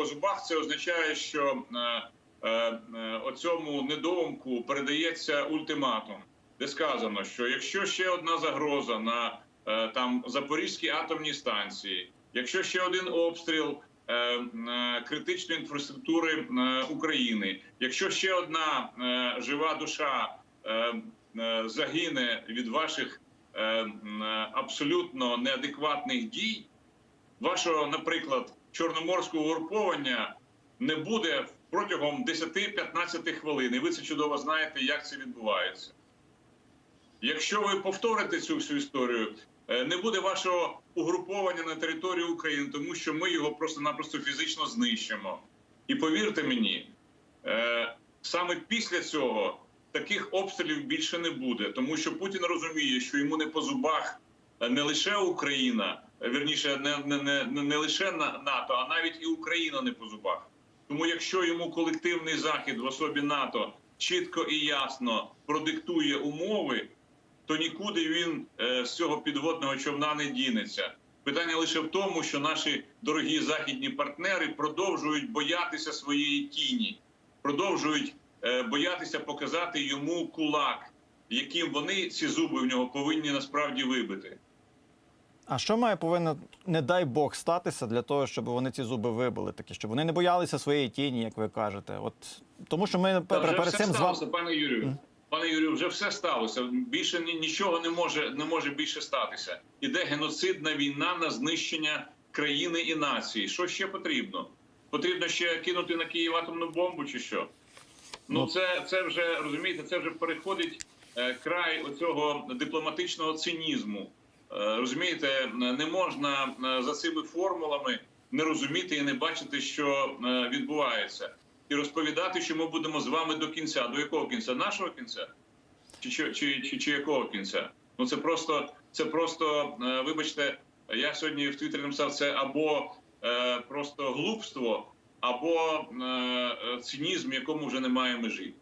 по зубах, це означає, що е, е, е, оцьому недоумку передається ультиматум, де сказано, що якщо ще одна загроза на там Запорізькій атомній станції, якщо ще один обстріл критичної інфраструктури України, якщо ще одна жива душа загине від ваших абсолютно неадекватних дій, вашого, наприклад, чорноморського угруповання не буде протягом 10-15 хвилин. І ви це чудово знаєте, як це відбувається. Якщо ви повторите цю всю історію, е, не буде вашого угруповання на території України, тому що ми його просто-напросто фізично знищимо. І повірте мені, е, саме після цього таких обстрілів більше не буде, тому що Путін розуміє, що йому не по зубах е, не лише Україна, вірніше, не, не, не, не- лише На- НАТО, а навіть і Україна не по зубах. Тому, якщо йому колективний захід в особі НАТО чітко і ясно продиктує умови, то нікуди він е, з цього підводного човна не дінеться. Питання лише в тому, що наші дорогі західні партнери продовжують боятися своєї тіні, продовжують е, боятися показати йому кулак, яким вони ці зуби в нього повинні насправді вибити. А що має повинно, не дай Бог, статися для того, щоб вони ці зуби вибили такі, щоб вони не боялися своєї тіні, як ви кажете? От тому, що ми Та перед, вже перед все цим з сталося, вами. пане Юрію. Пане Юрію, вже все сталося. Більше ні- нічого не може не може більше статися. Іде геноцидна війна на знищення країни і нації. Що ще потрібно? Потрібно ще кинути на Київ атомну бомбу, чи що? Ну Ну, це, це вже розумієте, це вже переходить е, край оцього дипломатичного цинізму. Е, розумієте, не можна е, за цими формулами не розуміти і не бачити, що е, відбувається, і розповідати, що ми будемо з вами до кінця. До якого кінця? Нашого кінця? Чи, чи, чи, чи, чи якого кінця? Ну це просто, це просто, вибачте, я сьогодні в Твіттері написав це або е, просто глупство, або е, цинізм, якому вже немає межі.